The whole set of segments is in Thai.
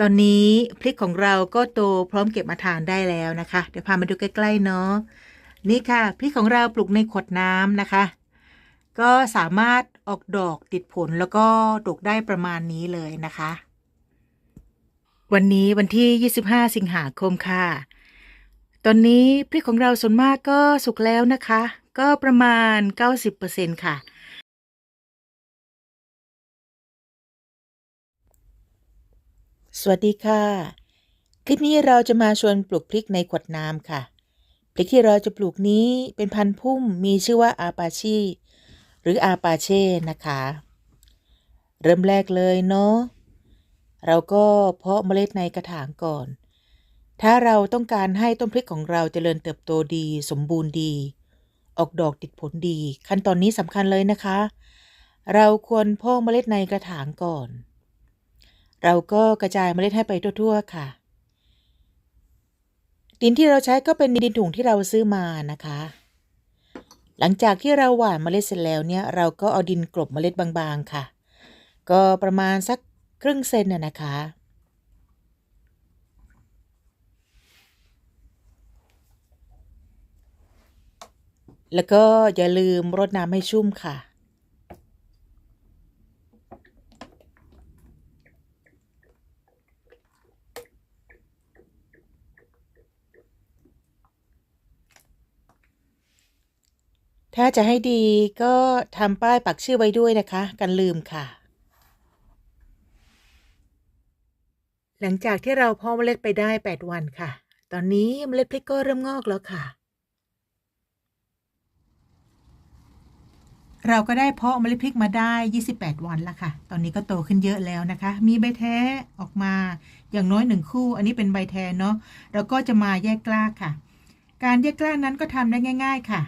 ตอนนี้พริกของเราก็โตพร้อมเก็บมาทานได้แล้วนะคะ เดี๋ยวพามาดูใกล้ๆเนาะนี่ค่ะพริกของเราปลูกในขวดน้ำนะคะ ก็สามารถออกดอกติดผลแล้วก็ดกได้ประมาณนี้เลยนะคะ วันนี้วันที่ 25 สิงหาคมค่ะ ตอนนี้พริกของเราส่วนมากก็สุกแล้วนะคะ ก็ประมาณ 90%ค่ะ สวัสดีค่ะ คลิปนี้เราจะมาชวนปลูกพริกในขวดน้ำค่ะ พริกที่เราจะปลูกนี้เป็นพันธุ์พุ่มมีชื่อว่าอาปาชี หรืออาปาเช่นะคะ เริ่มแรกเลยเนาะเราก็เพาะเมล็ดในกระถางก่อน ถ้าเราต้องการให้ต้นพริกของเราเจริญเติบโตดี สมบูรณ์ดี ออกดอกติดผลดี ขั้นตอนนี้สำคัญเลยนะคะ เราควรเพาะเมล็ดในกระถางก่อน เราก็กระจายเมล็ดให้ไปทั่ว ๆ ค่ะ ดินที่เราใช้ก็เป็นดินถุงที่เราซื้อมานะคะ หลังจากที่เราหว่านเมล็ดเสร็จแล้วเนี่ย เราก็เอาดินกลบเมล็ดบางๆค่ะ ก็ประมาณสักครึ่งเซนน่ะนะคะแล้วก็อย่าลืมรดน้ำให้ชุ่มค่ะ ถ้าจะให้ดีก็ทำป้ายปักชื่อไว้ด้วยนะคะ กันลืมค่ะ หลังจากที่เราเพาะเมล็ดไปได้ 8 วันค่ะ ตอนนี้เมล็ดพริกก็เริ่มงอกแล้วค่ะ เราก็ได้เพาะเมล็ดพริกมาได้ 28 วันแล้วค่ะ ตอนนี้ก็โตขึ้นเยอะแล้วนะคะ มีใบแท้ออกมาอย่างน้อยหนึ่งคู่ อันนี้เป็นใบแท้เนาะเราก็จะมาแยกกล้าค่ะ การแยกกล้านั้นก็ทำได้ง่าย ๆ ค่ะ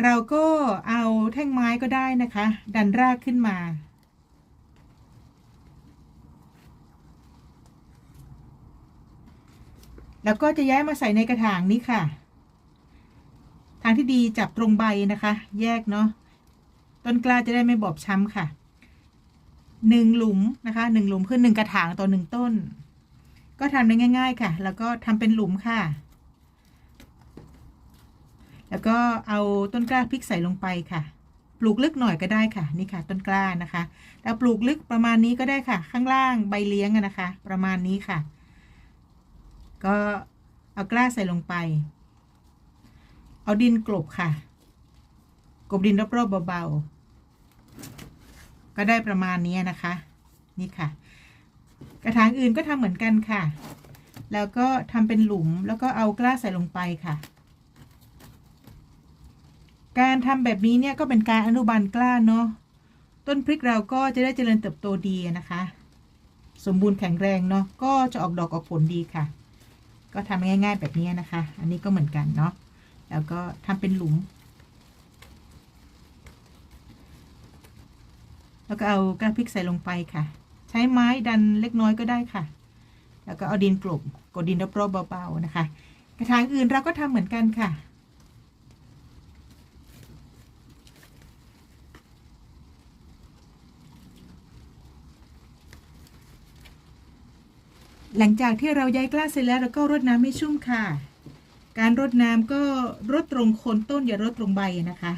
เราก็เอาแท่งไม้ก็ได้นะคะ ดันรากขึ้นมา แล้วก็จะย้ายมาใส่ในกระถางนี้ค่ะ ทางที่ดีจับตรงใบนะคะ แยกเนาะต้นกล้าจะได้ไม่บอบช้ำค่ะหนึ่งหลุมนะคะหนึ่งหลุมคือหนึ่งกระถางต่อหนึ่งต้น ก็ทำได้ง่าย ๆ ค่ะ แล้วก็ทำเป็นหลุมค่ะ แล้วก็เอาต้นกล้าพริกใส่ลงไปค่ะ ปลูกลึกหน่อยก็ได้ค่ะ นี่ค่ะ ต้นกล้านะคะแล้วปลูกลึกประมาณนี้ก็ได้ค่ะ ข้างล่างใบเลี้ยงนะคะ ประมาณนี้ค่ะ ก็เอากล้าใส่ลงไป เอาดินกลบค่ะ กลบดินรอบๆเบาๆ ก็ได้ประมาณนี้นะคะ นี่ค่ะ กระถางอื่นก็ทำเหมือนกันค่ะ แล้วก็ทำเป็นหลุมแล้วก็เอากล้าใส่ลงไปค่ะ การทำแบบนี้เนี่ยก็เป็นการอนุบาลกล้าเนาะต้นพริกเราก็จะได้เจริญเติบโตดีนะคะ สมบูรณ์แข็งแรงเนาะก็จะออกดอกออกผลดีค่ะ ก็ทำง่าย ๆ แบบนี้นะคะ อันนี้ก็เหมือนกันเนาะแล้วก็ทำเป็นหลุม แล้วก็เอากล้าพริกใส่ลงไปค่ะ ใช้ไม้ดันเล็กน้อยก็ได้ค่ะ แล้วก็เอาดินกลบกดดินรอบๆเบาๆนะคะ กระถางอื่นเราก็ทำเหมือนกันค่ะ หลังจากที่เราย้ายกล้าเสร็จแล้วเราก็รดน้ำให้ชุ่มค่ะ การรดน้ำก็รดตรงโคนต้นอย่ารดตรงใบนะคะ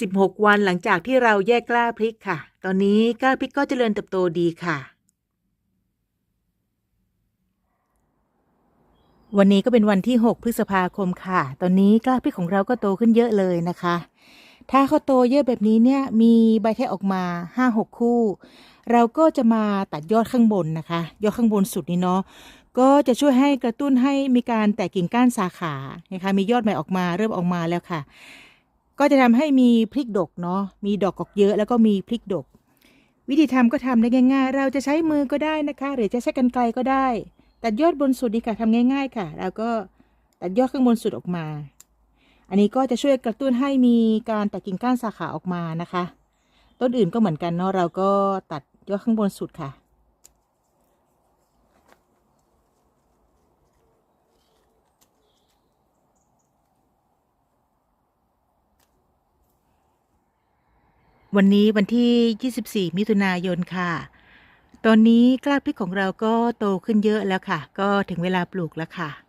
16 วันหลังจากที่เราแยกกล้าพริกค่ะ ตอนนี้กล้าพริกก็เจริญเติบโตดีค่ะ วันนี้ก็เป็นวันที่ 6 พฤษภาคมค่ะ ตอนนี้กล้าพริกของเราก็โตขึ้นเยอะเลยนะคะ ถ้าเขาโตเยอะแบบนี้เนี่ยมีใบแท้ออกมา 5-6 คู่ เราก็จะมาตัดยอดข้างบนนะคะ ยอดข้างบนสุดนี้เนาะก็จะช่วยให้กระตุ้นให้มีการแตกกิ่งก้านสาขานะคะมียอดใหม่ออกมาเริ่มออกมาแล้วค่ะ ก็จะทำให้มีพริกดกเนาะมีดอกออกเยอะแล้วก็มีพริกดก วิธีทำก็ทำได้ง่ายๆ เราจะใช้มือก็ได้นะคะ หรือจะใช้กรรไกรก็ได้ ตัดยอดบนสุดนี่ค่ะทำง่าย ๆ ค่ะ แล้วก็ตัดยอดข้างบนสุดออกมา อันนี้ก็จะช่วยกระตุ้นให้มีการแตกกิ่งก้านสาขาออกมานะคะ ต้นอื่นก็เหมือนกันเนาะเราก็ตัดยอดข้างบนสุดค่ะ วันนี้วันที่ 24 มิถุนายนค่ะ ตอนนี้กล้าพริกของเราก็โตขึ้นเยอะแล้วค่ะ ก็ถึงเวลาปลูกแล้วค่ะ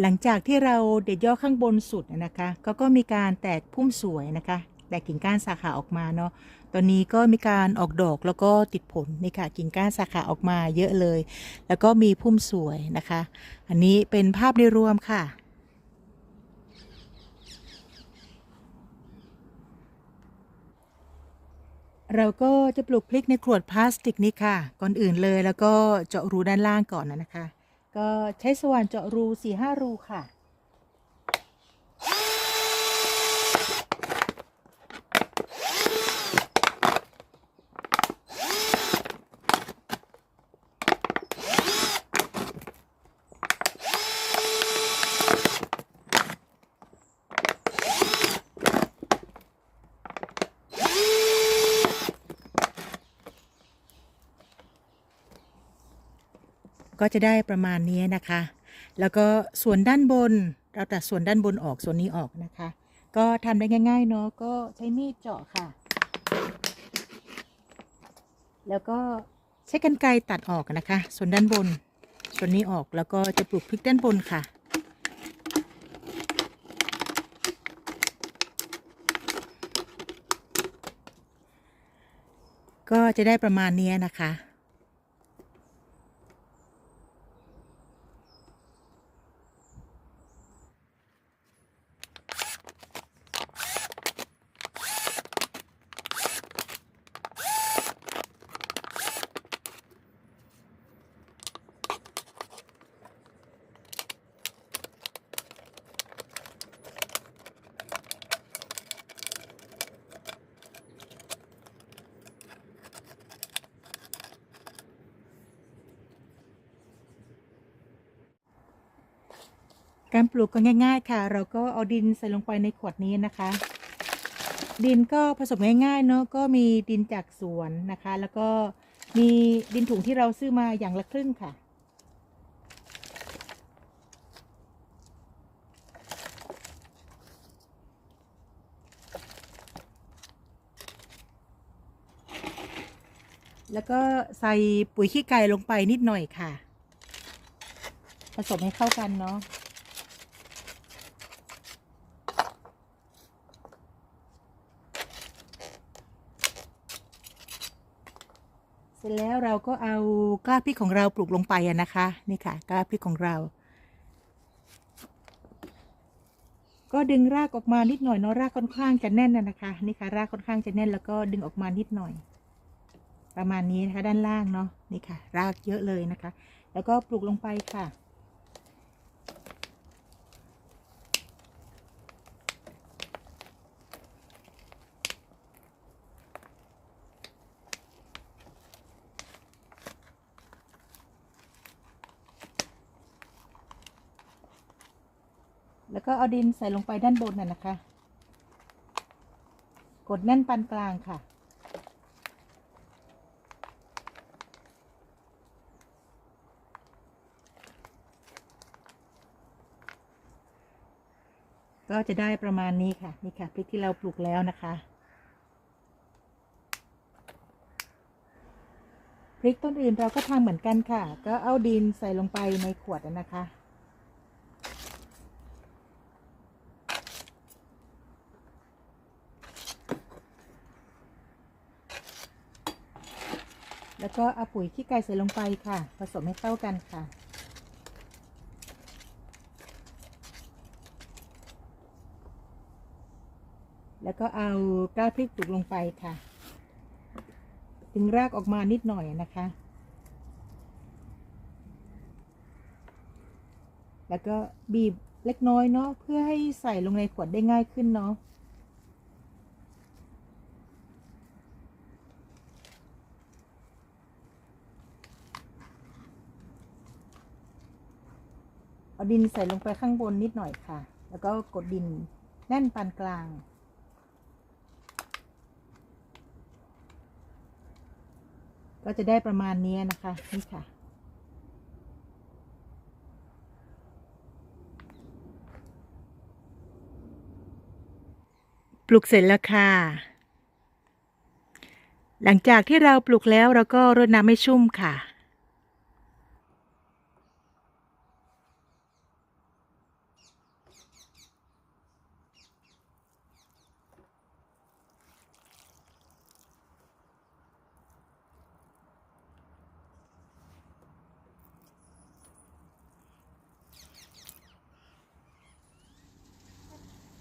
หลังจากที่เราเด็ดยอดข้างบนสุดนะคะก็ก็มีการแตกพุ่มสวยนะคะ แตกกิ่งก้านสาขาออกมาเนาะตอนนี้ก็มีการออกดอกแล้วก็ติดผลนี่ค่ะกิ่งก้านสาขาออกมาเยอะเลย แล้วก็มีพุ่มสวยนะคะ อันนี้เป็นภาพโดยรวมค่ะเราก็จะปลูกพริกในขวดพลาสติกนี่ค่ะ ก่อนอื่นเลยแล้วก็เจาะรูด้านล่างก่อนนะนะคะ ก็ใช้สว่านเจาะรูสี่ห้ารูค่ะ ก็จะได้ประมาณนี้นะคะ แล้วก็ส่วนด้านบนเราตัดส่วนด้านบนออกส่วนนี้ออกนะคะ ก็ทำได้ง่ายๆเนาะก็ใช้มีดเจาะค่ะ แล้วก็ใช้กรรไกรตัดออกนะคะ ส่วนด้านบน ส่วนนี้ออกแล้วก็จะปลูกพริกด้านบนค่ะก็จะได้ประมาณนี้นะคะ การปลูกก็ง่ายๆค่ะ เราก็เอาดินใส่ลงไปในขวดนี้นะคะ ดินก็ผสมง่ายๆเนาะก็มีดินจากสวนนะคะ แล้วก็มีดินถุงที่เราซื้อมาอย่างละครึ่งค่ะ แล้วก็ใส่ปุ๋ยขี้ไก่ลงไปนิดหน่อยค่ะ ผสมให้เข้ากันเนาะ ร็จแล้วเราก็เอากล้าพริกของเราปลูกลงไปนะคะ นี่ค่ะกล้าพริกของเรา ก็ดึงรากออกมานิดหน่อยเนาะรากค่อนข้างจะแน่นนะนะคะ นี่ค่ะรากค่อนข้างจะแน่นแล้วก็ดึงออกมานิดหน่อย ประมาณนี้นะคะด้านล่างเนาะนี่ค่ะ รากเยอะเลยนะคะ แล้วก็ปลูกลงไปค่ะ แล้วก็เอาดินใส่ลงไปด้านบนน่ะนะคะ กดแน่นปานกลางค่ะ ก็จะได้ประมาณนี้ค่ะ นี่ค่ะพริกที่เราปลูกแล้วนะคะพริกต้นอื่นเราก็ทำเหมือนกันค่ะ ก็เอาดินใส่ลงไปในขวดนะคะ แล้วก็เอาปุ๋ยขี้ไก่ใส่ลงไปค่ะ ผสมให้เข้ากันค่ะ แล้วก็เอาก้าพริกปลูกลงไปค่ะ ถึงรากออกมานิดหน่อยนะคะ แล้วก็บีบเล็กน้อยเนาะเพื่อให้ใส่ลงในขวดได้ง่ายขึ้นเนาะ ดินใส่ลงไปข้างบนนิดหน่อยค่ะ แล้วก็กดดินแน่นปานกลาง ก็จะได้ประมาณนี้นะคะนี่ค่ะ ปลูกเสร็จแล้วค่ะ หลังจากที่เราปลูกแล้วเราก็รดน้ำให้ชุ่มค่ะ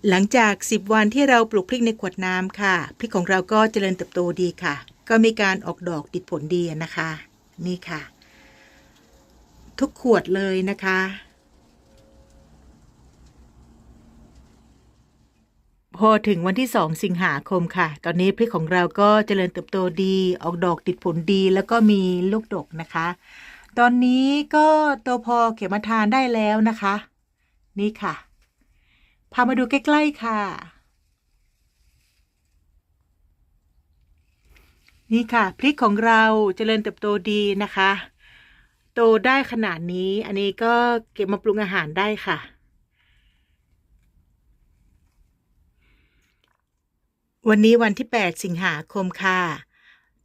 หลังจาก 10 วันที่เราปลูกพริกในขวดน้ำค่ะ พริกของเราก็เจริญเติบโตดีค่ะ ก็มีการออกดอกติดผลดีนะคะ นี่ค่ะ ทุกขวดเลยนะคะ พอถึงวันที่ 2 สิงหาคมค่ะ ตอนนี้พริกของเราก็เจริญเติบโตดี ออกดอกติดผลดี แล้วก็มีลูกดกนะคะ ตอนนี้ก็โตพอเก็บมาทานได้แล้วนะคะ นี่ค่ะ พามาดูใกล้ ๆ ค่ะ นี่ค่ะ พริกของเราเจริญเติบโตดีนะคะ โตได้ขนาดนี้ อันนี้ก็เก็บมาปรุงอาหารได้ค่ะ วันนี้วันที่ 8 สิงหาคมค่ะ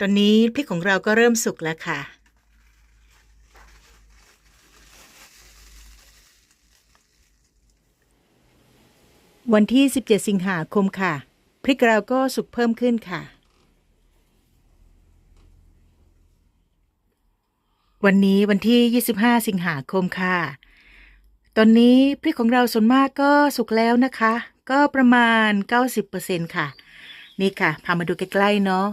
ตอนนี้พริกของเราก็เริ่มสุกแล้วค่ะ วันที่ 17 สิงหาคมค่ะ พริกเราก็สุกเพิ่มขึ้นค่ะ วันนี้วันที่ 25 สิงหาคมค่ะ ตอนนี้พริกของเราส่วนมากก็สุกแล้วนะคะ ก็ประมาณ 90%ค่ะ นี่ค่ะ พามาดูใกล้ๆเนาะ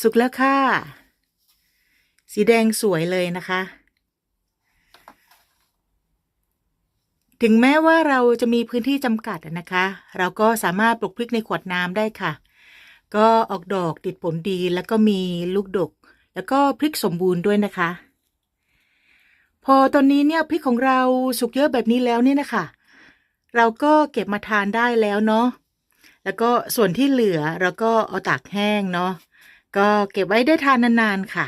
สุกแล้วค่ะ สีแดงสวยเลยนะคะ ถึงแม้ว่าเราจะมีพื้นที่จำกัดนะคะ เราก็สามารถปลูกพริกในขวดน้ำได้ค่ะ ก็ออกดอกติดผลดีแล้วก็มีลูกดก แล้วก็พริกสมบูรณ์ด้วยนะคะ พอตอนนี้เนี่ยพริกของเราสุกเยอะแบบนี้แล้วเนี่ยนะคะ เราก็เก็บมาทานได้แล้วเนาะแล้วก็ส่วนที่เหลือเราก็เอาตากแห้งเนาะก็เก็บไว้ได้ทานนานๆค่ะ